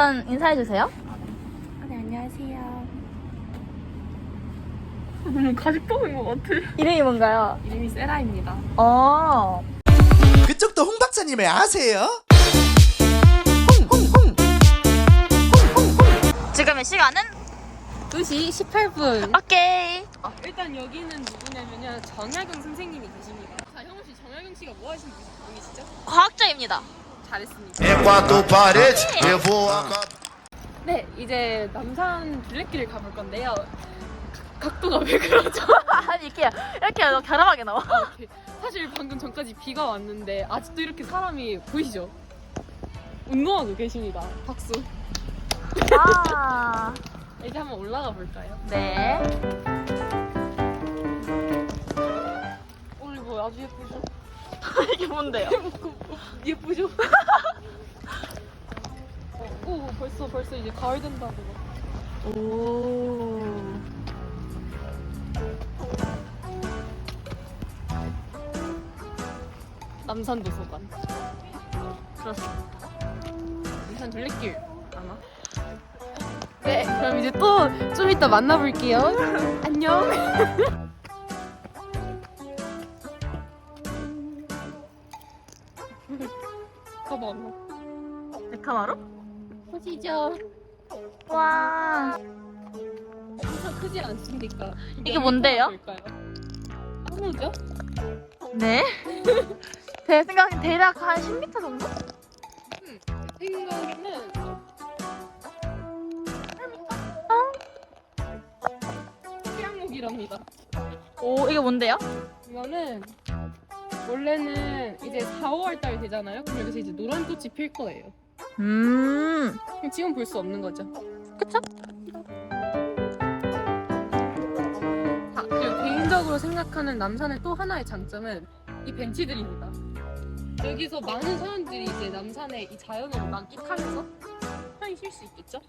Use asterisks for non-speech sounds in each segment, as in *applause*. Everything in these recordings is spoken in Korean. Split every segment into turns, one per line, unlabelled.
그럼 인사해주세요.
네, 안녕하세요.
너무 가식 뽑은 것 같아.
이름이 뭔가요?
이름이 세라입니다.
어.
그쪽도 홍 박사님을 아세요? 홍홍홍
지금의 시간은?
2시 18분.
오케이.
일단 여기는 누구냐면요. 정약용 선생님이 계십니다. 자, 형우 씨, 정약용 씨가 뭐 하시는 분이시죠?
과학자입니다.
잘했습니다.
Eu vou acabar.
네, 이제 남산 둘레길을 가볼 건데요. 각도가 왜 그러죠? *laughs*
아니, 이렇게, 이렇게 갸름하게 나와.
이렇게. 사실 방금 전까지 비가 왔는데 아직도 이렇게 사람이 보이시죠? 운동하고 계십니다. 박수.
아. *laughs*
이제 한번 올라가 볼까요?
네.
오늘 뭐 아주 예쁘죠? *laughs*
이게 뭔데요?
예쁘죠? 어, 오 벌써 이제 가을 된다고
오.
남산 도서관
그렇습니다.
남산 둘레길 아마 네 그럼 이제 또 좀 이따 만나볼게요 *laughs* 안녕 *laughs* 가봐
데카마루?
보시죠
와.
엄청 크지 않습니까
이게 뭔데요?
한우죠?
네. *laughs* 제 생각엔 대략 한 10m 정도?
생각에는 태양목이랍니다
오, 이게 뭔데요?
이거는 원래는 이제 4, 5월 달 되잖아요. 그럼 여기서 이제 노란 꽃이 필 거예요.
음.
지금 볼 수 없는 거죠.
그쵸?
아, 그리고 개인적으로 생각하는 남산의 또 하나의 장점은 이 벤치들입니다. 여기서 많은 사람들이 이제 남산의 이 자연을 만끽하면서 편히 쉴 수 있겠죠?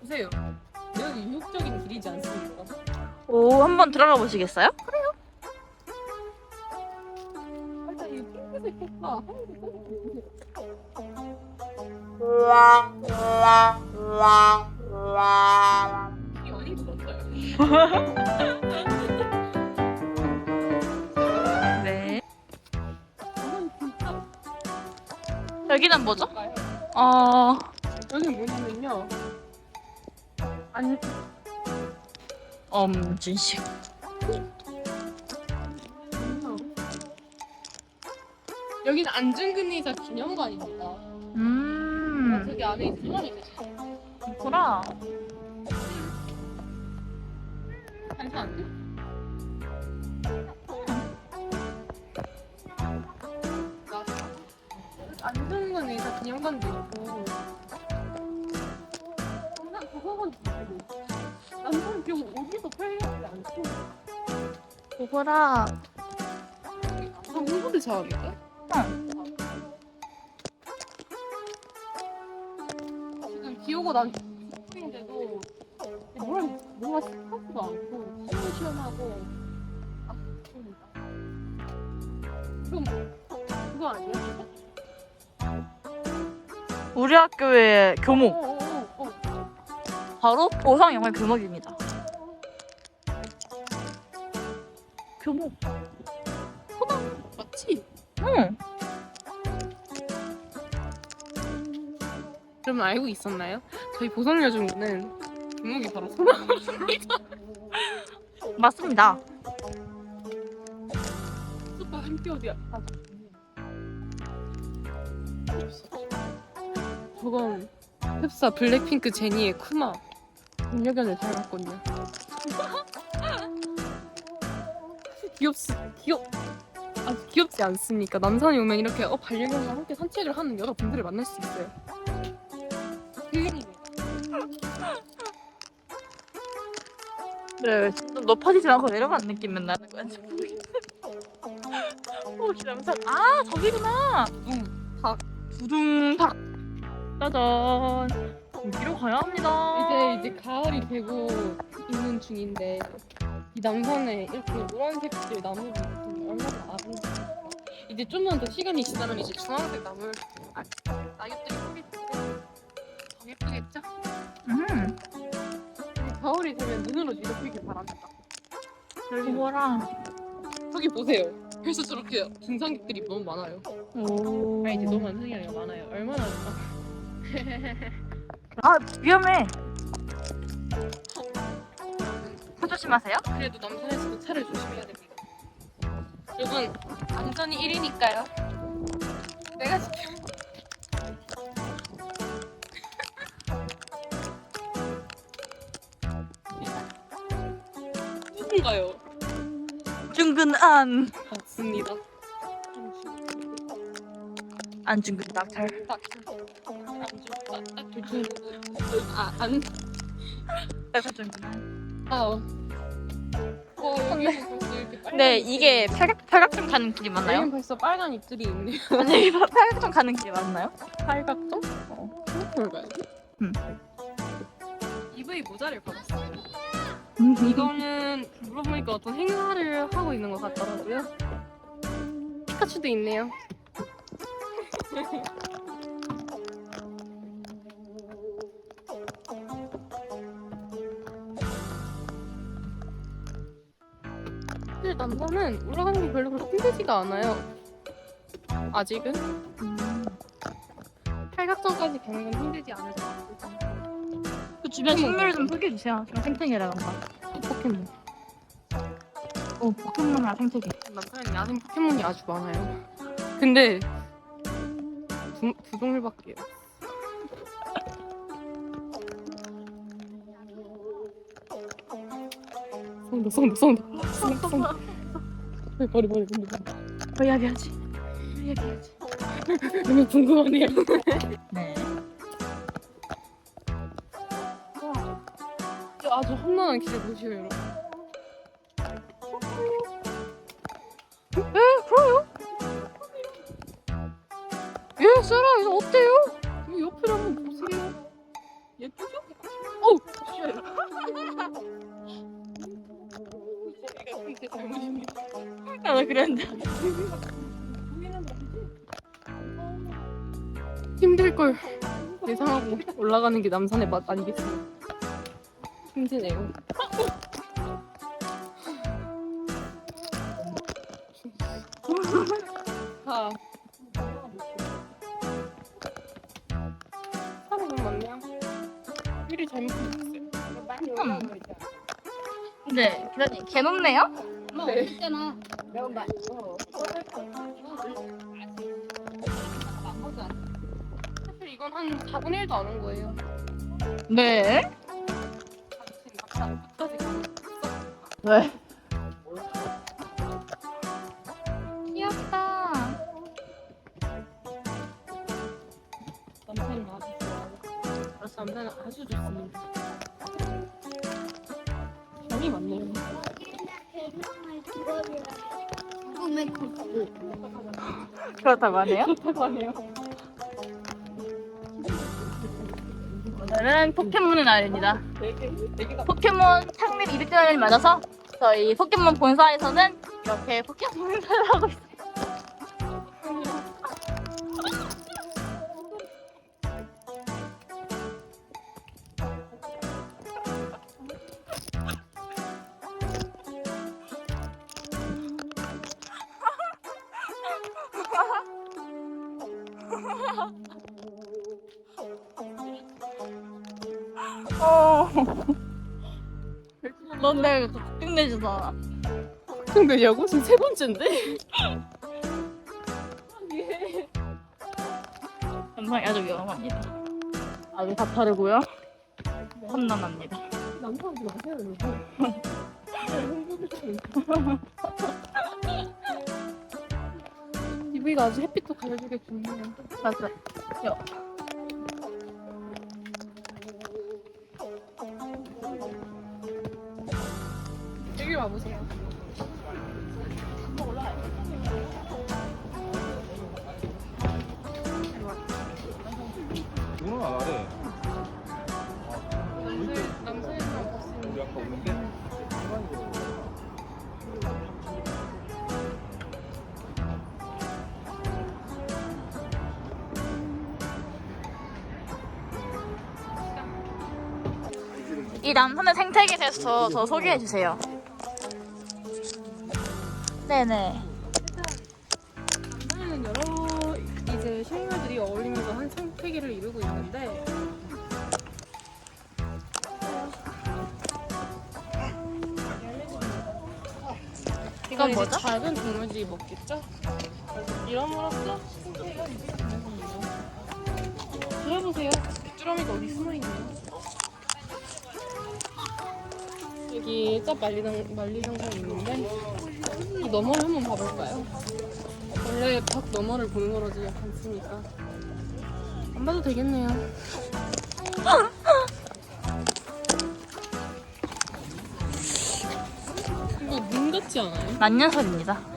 보세요. 여기 유혹적인 길이지 않습니까?
오, 한번 들어가 보시겠어요?
일단 이 핑크색 꽃과 이 어디 묻었어요?
네.
진짜
여기는 뭐죠? 어,
여기는 뭐냐면요. 안
엄준식.
여기는 안중근의자 기념관입니다.
음,
저기 안에 이제 사람이 계시죠.
그렇구나.
괜찮은데? 안중근 의사 기념관도 있고 남산 도서관도 있고 남산 병 어디서 않고
보거라.
아 홍보대 자원인가? 지금 비 오고 난 중인데도 뭐라 뭐가 습하지도 않고 시원시원하고 아 좋습니다. 그럼 그거 아니야?
우리 학교의 교목.
어, 어, 어, 어.
바로 보성영어 교목입니다. 교목.
맞지?
응.
그러면 알고 있었나요? 저희 보성여중은 교목이 바로 소나무입니다.
맞습니다.
오빠 함께 어디야? 아, 저건 흡사 블랙핑크 제니의 쿠마 반려견을 닮았거든요. 귀엽스 귀엽 아주 귀엽지 않습니까? 남산에 오면 이렇게 어 반려견과 함께 산책을 하는 여러분들을 만날 수 있어요. 힐링이네.
네, 좀 높아지지 않고 내려가는 느낌 나는 거야. 지금. 오, 기남산. 아, 저기구나.
응. 닭.
두둥탁. 짜잔. 여기로 가야 합니다.
이제 이제 가을이 되고 있는 중인데 이 남산에 이렇게 노란색들 나무를 있으면 얼마나 아름다울까. 이제 좀만 더 시간이 지나면 이제 주황색 나물 아, 낙엽들이 텐데 더 예쁘겠죠?
음.
겨울이 되면 눈으로 이렇게 바랍니다.
여기 뭐라.
저기 보세요. 벌써 저렇게 등산객들이 너무 많아요.
오.
아 이제 너무 많은 게 아니라 많아요. 얼마나 *laughs*
아 위험해. 차 조심하세요.
그래도 남산에서도 차를 조심해야 됩니다. 여러분 안전이 1위니까요. 내가 지켜. *laughs* 누군가요?
중근안.
맞습니다.
안중근 낙찰.
딱, 딱, 둘중 아, 안,
중근안.
아, 어. 어, 여기 이렇게 빨간
네
잎들이
이게 팔각 팔각정 가는 길이 맞나요?
벌써 빨간 잎들이 있네요. *laughs*
아니 이거 팔각정 가는 길이 맞나요?
팔각정? 어. 볼까요?
음.
EV 모자를 받았어요. 이거는 물어보니까 어떤 행사를 하고 있는 것 같더라고요. 피카츄도 있네요. 사실 남자는 올라가는 게 별로 그렇게 힘들지가 않아요. 아직은. 팔각정까지 가는 건 힘들지 같고.
그 주변 식물 좀 소개해 주세요. 저 생태계라던가.
포켓몬.
오 포켓몬이랑 생태계.
남산에는 야생 포켓몬이 아주 많아요. 근데 두, 두 종류밖에요. 쏜다 쏜다 쏜다 쏜다 쏜다 머리 머리 머리
더 이야기하지. 더 이야기하지.
너무 궁금하네요.
네.
아주 험난한 길을 보시요 여러분.
예, 세라, 이거 어때요?
이 옆을 한번 보세요. 예쁘죠? 어우, 쉣. 제가 그때 잘못입니다.
아, 나 그랬는데.
힘들 걸 예상하고 올라가는 게 남산의 맛 아니겠어요? 힘드네요. 아. 율이 잘못 생겼어요.
네, 기사님, 개 높네요?
네. 사실 이건 한 4분의 1도 안 온 거예요.
네.
끝까지 가면
네.
남편은 아주 좋습니다. 정이 많네요.
그렇다고 하네요.
그렇다고 하네요.
오늘은 포켓몬의 날입니다.
네 개, 네 개가
포켓몬 창립 200주년을 맞아서 저희 포켓몬 본사에서는 이렇게 포켓몬 행사를 하고 있어요. 넌 내가 끝내주잖아.
근데 지금 세 번째인데? *laughs*
영상이 아주 위험합니다. 아주 가파르고요. 험난합니다.
남편하지 마세요, 여러분. 이브이가 아주 햇빛도 가려주게 좋네요.
맞아 요.
와보세요.
이거는 안 하래.
이 남산의 생태계에 대해서 저, 저 소개해 주세요. 네네.
남산에는 여러 이제 식물들이 어울리면서 한 생태계를 이루고 있는데 이건 이제
뭐죠?
작은 동물들이 먹겠죠? 이름으로써 생태계가 유지되는 겁니다. 들어보세요. 귀뚜라미가 어디 숨어있네요. 여기 짭 만리장, 만리장성이 있는데 이 너머를 한번 봐볼까요? 원래 밖 너머를 보는 거라지 않습니까? 안 봐도 되겠네요. 이거 눈 같지 않아요?
만년설입니다.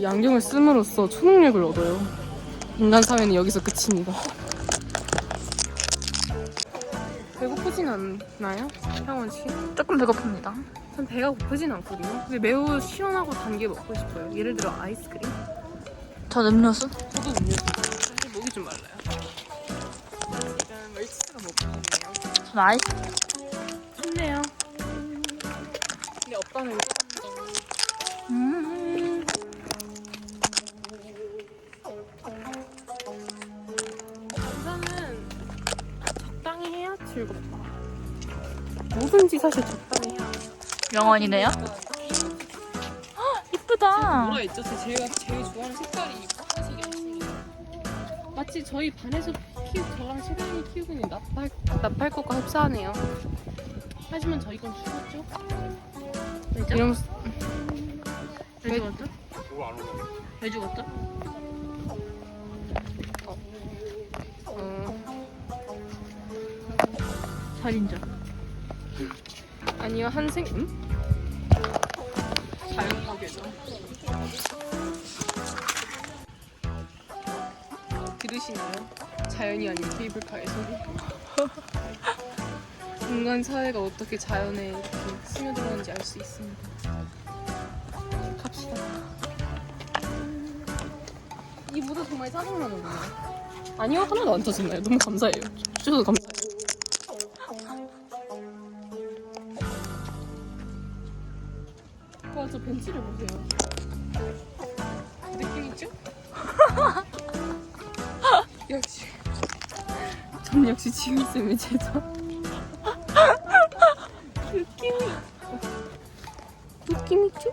이이 안경을 씀으로써 초능력을 얻어요. 인간 사회는 여기서 끝입니다. 배고프진 않나요? 향원 씨?
조금 배고픕니다.
전 배가 고프진 않거든요. 근데 매우 시원하고 단 게 먹고 싶어요. 예를 들어 아이스크림?
전 음료수?
저도 음료수. 근데 목이 좀 말라요. 지금 멸치가 먹고 있네요.
전 아이스.
좋네
명언이네요. 이쁘다.
뭐라 했죠? 제- 제가 제일 좋아하는 색깔이 파란색이 없습니다. 마치 저희 반에서 키우 저랑 시간이 키우고 있는 나팔 나팔꽃과 흡사하네요. 하지만 저희 건 죽었죠?
왜죠?
이러면서
왜 죽었죠? 왜 죽었죠?
어,
살인자.
아니요 한생 음? 들으시나요? 자연이 아닌 케이블카의 소리. 인간 사회가 어떻게 자연에 이렇게 스며들었는지 알 수 있습니다. 갑시다. 이 무대 정말 짜증나는군요. 아니요 하나도 안 터졌나요? 너무 감사해요. 주셔서 감사 벤치를 보세요. 느낌 있죠? 역시. 전 역시 지은쌤의 제자. *laughs* 느낌이. 느낌 있죠?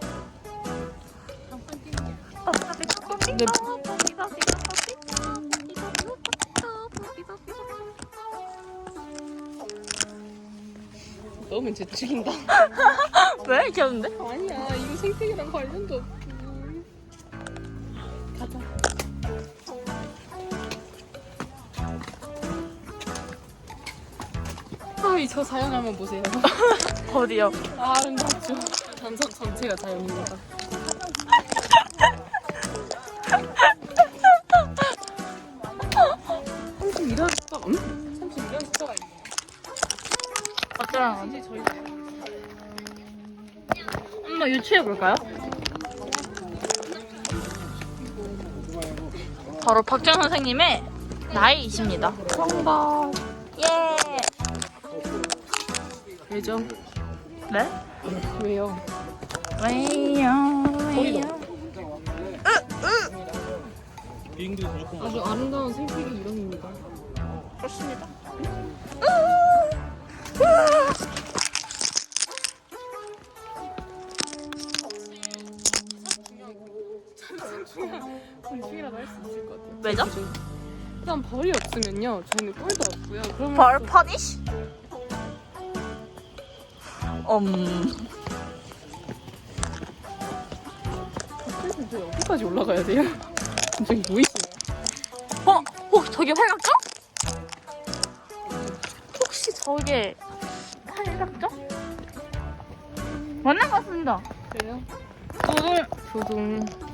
네. 너무 제 죽인다. *laughs*
왜? 귀여운데?
아니야, 생태계랑 관련도 없고. 가자. 아, 이 저 자연 한번 보세요. *laughs*
어디요?
아, 아름답죠. 단선 전체가 자연입니다. 삼십 이런 숫자, 음? 삼십 이런 숫자가 있네요.
어쩌라는?
이제 저희
한번 유추해 볼까요? 바로 박정 선생님의 나이이십니다.
성박.
예.
왜죠?
네?
왜요?
왜요? 왜요?
아주 아름다운 생태계 이름입니다.
좋습니다.
공중이라도 할수 있을 것 같아요.
왜죠?
일단 벌이 없으면요, 저희는 꿀도 없고요. 그러면
벌 퍼니쉬? 음.
꿀도 여기까지 올라가야 돼요. *laughs* 저기 보이시나요?
어? 혹 저게 팔각정? 혹시 저게 팔각정? 맞는 것 같습니다.
그래요?
두둥.
두둥.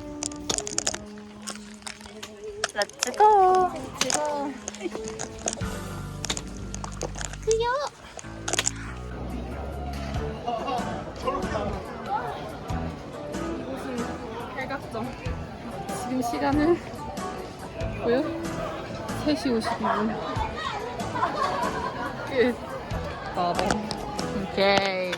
렛츠고. 렛츠고. 귀여워.
지금 시간은 뭐요? 3시 52분. 끝. 마법.
오케이.